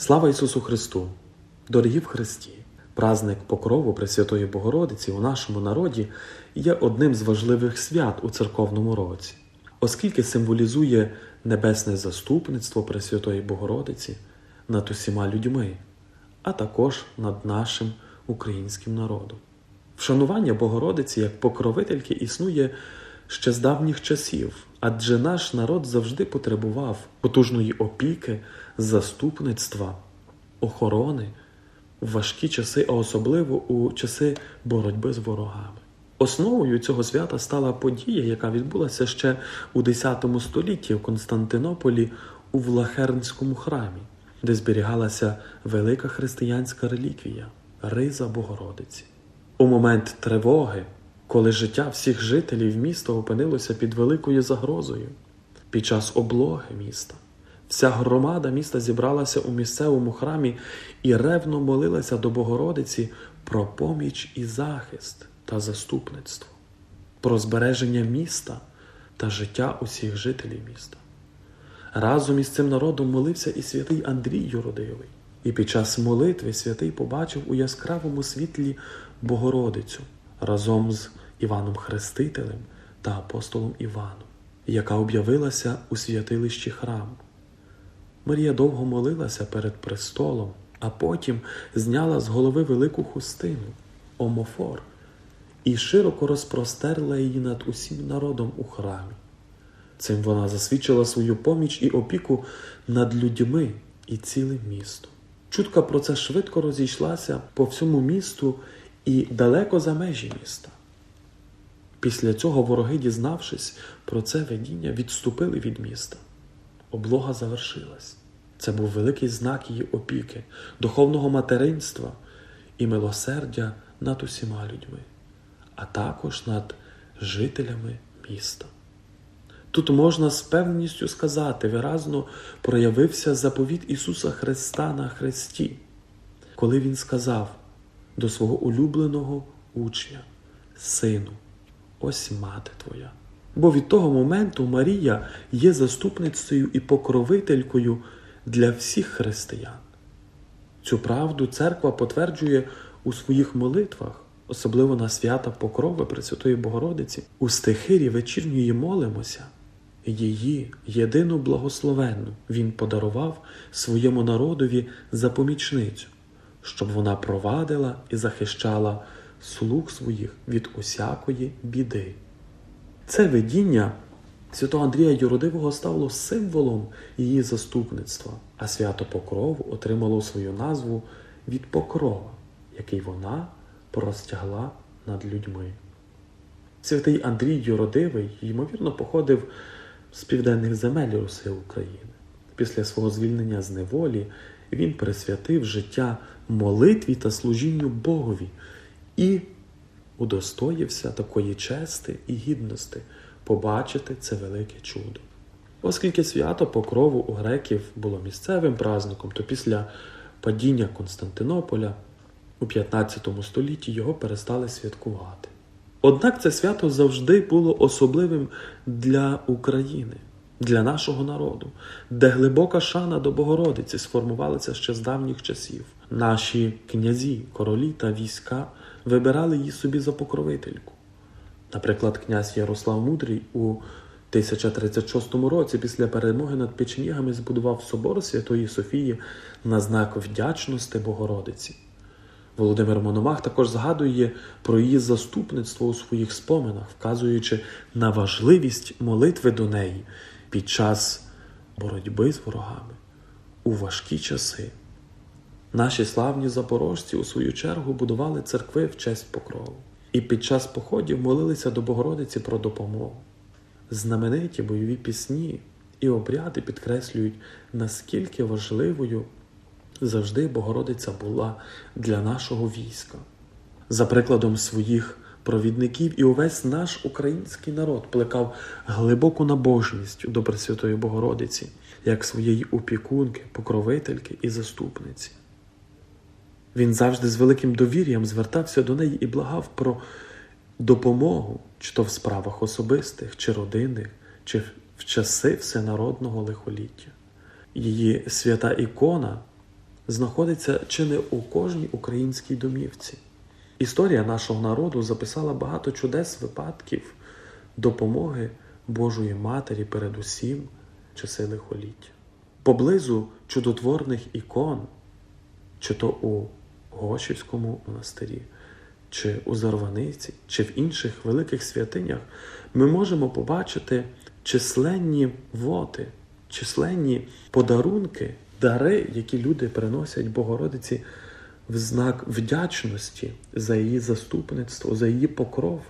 Слава Ісусу Христу! Дорогі в Христі! Праздник Покрову Пресвятої Богородиці у нашому народі є одним з важливих свят у церковному році, оскільки символізує небесне заступництво Пресвятої Богородиці над усіма людьми, а також над нашим українським народом. Вшанування Богородиці як покровительки існує ще з давніх часів, адже наш народ завжди потребував потужної опіки, заступництва, охорони в важкі часи, а особливо у часи боротьби з ворогами. Основою цього свята стала подія, яка відбулася ще у X столітті в Константинополі у Влахернському храмі, де зберігалася велика християнська реліквія Риза Богородиці. У момент тривоги, коли життя всіх жителів міста опинилося під великою загрозою, під час облоги міста, вся громада міста зібралася у місцевому храмі і ревно молилася до Богородиці про поміч і захист та заступництво, про збереження міста та життя усіх жителів міста. Разом із цим народом молився і святий Андрій Юродивий. І під час молитви святий побачив у яскравому світлі Богородицю разом з Іваном Хрестителем та апостолом Іваном, яка об'явилася у святилищі храму. Марія довго молилася перед престолом, а потім зняла з голови велику хустину, омофор, і широко розпростерла її над усім народом у храмі. Цим вона засвідчила свою поміч і опіку над людьми і цілим містом. Чутка про це швидко розійшлася по всьому місту і далеко за межі міста. Після цього вороги, дізнавшись про це видіння, відступили від міста. Облога завершилась. Це був великий знак її опіки, духовного материнства і милосердя над усіма людьми, а також над жителями міста. Тут можна з певністю сказати, виразно проявився заповіт Ісуса Христа на Христі, коли Він сказав до свого улюбленого учня, Сину, ось мати Твоя. Бо від того моменту Марія є заступницею і покровителькою для всіх християн. Цю правду церква потверджує у своїх молитвах, особливо на свята Покрови Пресвятої Богородиці. У стихирі вечірньої молимося. Її єдину благословенну Він подарував своєму народові за помічницю, щоб вона провадила і захищала слуг своїх від усякої біди. Це видіння святого Андрія Юродивого стало символом її заступництва, а свято Покрову отримало свою назву від покрова, який вона простягла над людьми. Святий Андрій Юродивий, ймовірно, походив з південних земель Руси України. Після свого звільнення з неволі він присвятив життя молитві та служінню Богові і удостоївся такої чести і гідності побачити це велике чудо. Оскільки свято Покрову у греків було місцевим праздником, то після падіння Константинополя у 15 столітті його перестали святкувати. Однак це свято завжди було особливим для України, для нашого народу, де глибока шана до Богородиці сформувалася ще з давніх часів. Наші князі, королі та війська вибирали її собі за покровительку. Наприклад, князь Ярослав Мудрий у 1036 році після перемоги над печенігами збудував собор Святої Софії на знак вдячності Богородиці. Володимир Мономах також згадує про її заступництво у своїх споминах, вказуючи на важливість молитви до неї під час боротьби з ворогами у важкі часи. Наші славні запорожці, у свою чергу, будували церкви в честь покрову і під час походів молилися до Богородиці про допомогу. Знамениті бойові пісні і обряди підкреслюють, наскільки важливою завжди Богородиця була для нашого війська. За прикладом своїх провідників і увесь наш український народ плекав глибоку набожність до Пресвятої Богородиці, як своєї опікунки, покровительки і заступниці. Він завжди з великим довір'ям звертався до неї і благав про допомогу, чи то в справах особистих, чи родинних, чи в часи всенародного лихоліття. Її свята ікона знаходиться чи не у кожній українській домівці. Історія нашого народу записала багато чудес випадків допомоги Божої Матері передусім часи лихоліття. Поблизу чудотворних ікон, чи то у Гошівському монастирі, чи у Зарваниці, чи в інших великих святинях, ми можемо побачити численні воти, численні подарунки, дари, які люди приносять Богородиці в знак вдячності за її заступництво, за її покров,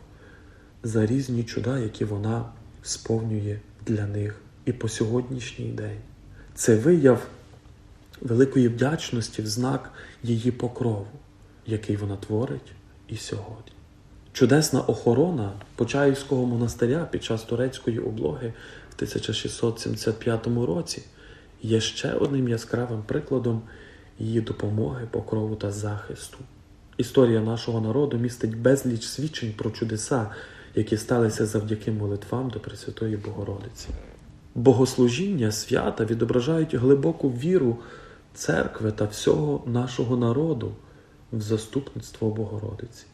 за різні чуда, які вона сповнює для них і по сьогоднішній день. Це вияв великої вдячності в знак її покрову, який вона творить і сьогодні. Чудесна охорона Почаївського монастиря під час турецької облоги в 1675 році є ще одним яскравим прикладом її допомоги, покрову та захисту. Історія нашого народу містить безліч свідчень про чудеса, які сталися завдяки молитвам до Пресвятої Богородиці. Богослужіння свята відображають глибоку віру церкви та всього нашого народу в заступництво Богородиці.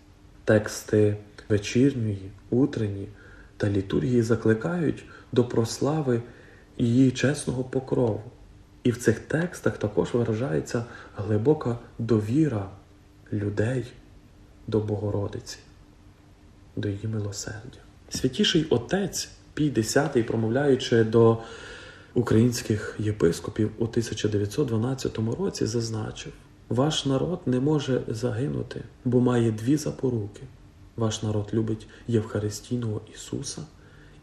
Тексти вечірньої, утренні та літургії закликають до прослави її чесного покрову. І в цих текстах також виражається глибока довіра людей до Богородиці, до її милосердя. Святіший Отець Пій X, промовляючи до українських єпископів у 1912 році, зазначив: ваш народ не може загинути, бо має дві запоруки. Ваш народ любить Євхаристійного Ісуса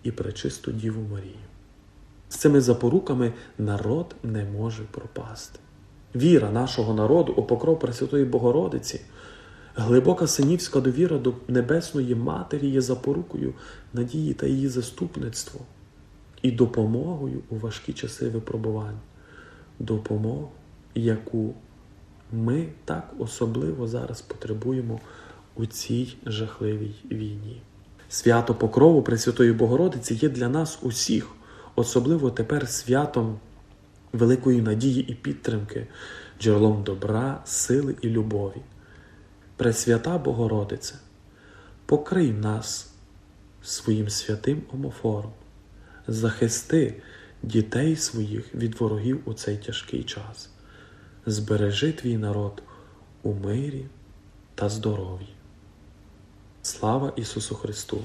і пречисту Діву Марію. З цими запоруками народ не може пропасти. Віра нашого народу у покров Пресвятої Богородиці, глибока синівська довіра до Небесної Матері є запорукою надії та її заступництво і допомогою у важкі часи випробувань, допомогу, яку ми так особливо зараз потребуємо у цій жахливій війні. Свято Покрову Пресвятої Богородиці є для нас усіх особливо тепер святом великої надії і підтримки, джерелом добра, сили і любові. Пресвята Богородице, покрий нас своїм святим омофором, захисти дітей своїх від ворогів у цей тяжкий час, збережи твій народ у мирі та здоров'ї. Слава Ісусу Христу!